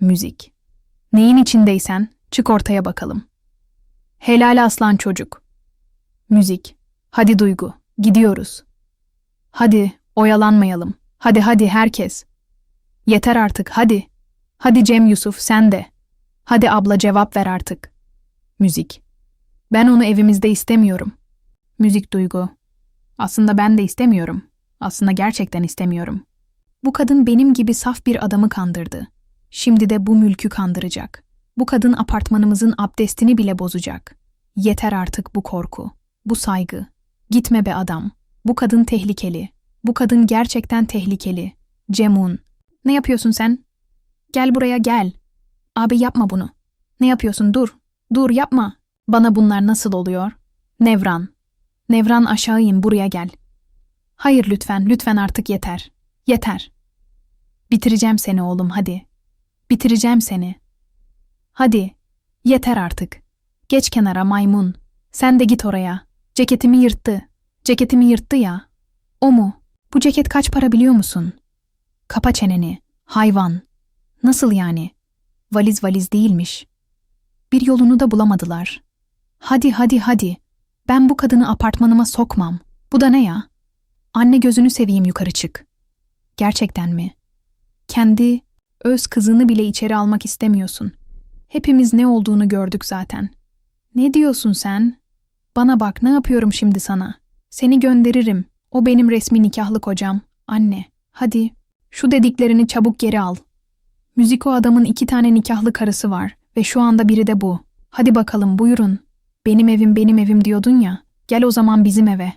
Müzik. Neyin içindeysen çık ortaya bakalım. Helal aslan çocuk. Müzik. Hadi Duygu, gidiyoruz. Hadi, oyalanmayalım. Hadi hadi herkes. Yeter artık, hadi. Hadi Cem Yusuf, sen de. Hadi abla cevap ver artık. Müzik. Ben onu evimizde istemiyorum. Müzik Duygu. Aslında ben de istemiyorum. Aslında gerçekten istemiyorum. Bu kadın benim gibi saf bir adamı kandırdı. Şimdi de bu mülkü kandıracak. Bu kadın apartmanımızın abdestini bile bozacak. Yeter artık bu korku, bu saygı. Gitme be adam. Bu kadın tehlikeli. Bu kadın gerçekten tehlikeli. Cemun. Ne yapıyorsun sen? Gel buraya gel. Abi yapma bunu. Ne yapıyorsun? Dur. Dur yapma. Bana bunlar nasıl oluyor? Nevran. Nevran aşağı in buraya gel. Hayır lütfen, lütfen artık yeter. Yeter. Bitireceğim seni oğlum hadi. Bitireceğim seni. Hadi. Yeter artık. Geç kenara maymun. Sen de git oraya. Ceketimi yırttı. Ceketimi yırttı ya. O mu? Bu ceket kaç para biliyor musun? Kapa çeneni. Hayvan. Nasıl yani? Valiz valiz değilmiş. Bir yolunu da bulamadılar. Hadi hadi hadi. Ben bu kadını apartmanıma sokmam. Bu da ne ya? Anne gözünü seveyim yukarı çık. Gerçekten mi? Kendi öz kızını bile içeri almak istemiyorsun. Hepimiz ne olduğunu gördük zaten. Ne diyorsun sen? Bana bak ne yapıyorum şimdi sana? Seni gönderirim. O benim resmi nikahlı kocam. Anne, hadi. Şu dediklerini çabuk geri al. Müzik o adamın iki tane nikahlı karısı var ve şu anda biri de bu. Hadi bakalım buyurun. Benim evim benim evim diyordun ya. Gel o zaman bizim eve.